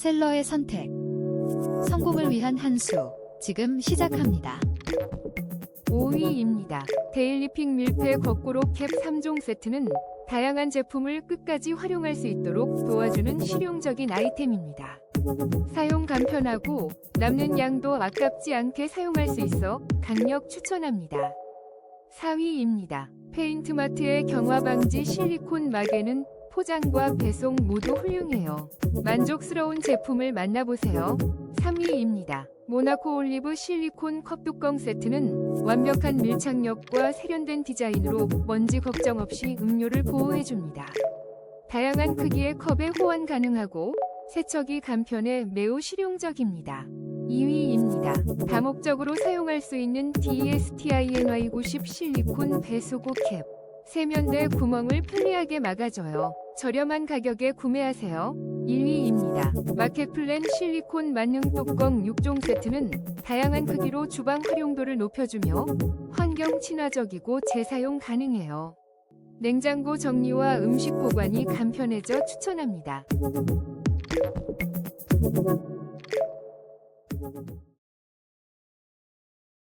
셀러의 선택. 성공을 위한 한 수. 지금 시작합니다. 5위입니다. 데일리핑 밀폐 거꾸로 캡 3종 세트는 다양한 제품을 끝까지 활용할 수 있도록 도와주는 실용적인 아이템입니다. 사용 간편하고 남는 양도 아깝지 않게 사용할 수 있어 강력 추천합니다. 4위입니다. 페인트마트의 경화 방지 실리콘 마개는 포장과 배송 모두 훌륭해요. 만족스러운 제품을 만나보세요. 3위입니다. 모나코 올리브 실리콘 컵뚜껑 세트는 완벽한 밀착력과 세련된 디자인으로 먼지 걱정 없이 음료를 보호해줍니다. 다양한 크기의 컵에 호환 가능하고 세척이 간편해 매우 실용적입니다. 2위입니다. 다목적으로 사용할 수 있는 DSTINY90 실리콘 배수구 캡. 세면대 구멍을 편리하게 막아줘요. 저렴한 가격에 구매하세요. 1위입니다. 마켓플랜 실리콘 만능 뚜껑 6종 세트는 다양한 크기로 주방 활용도를 높여주며 환경 친화적이고 재사용 가능해요. 냉장고 정리와 음식 보관이 간편해져 추천합니다.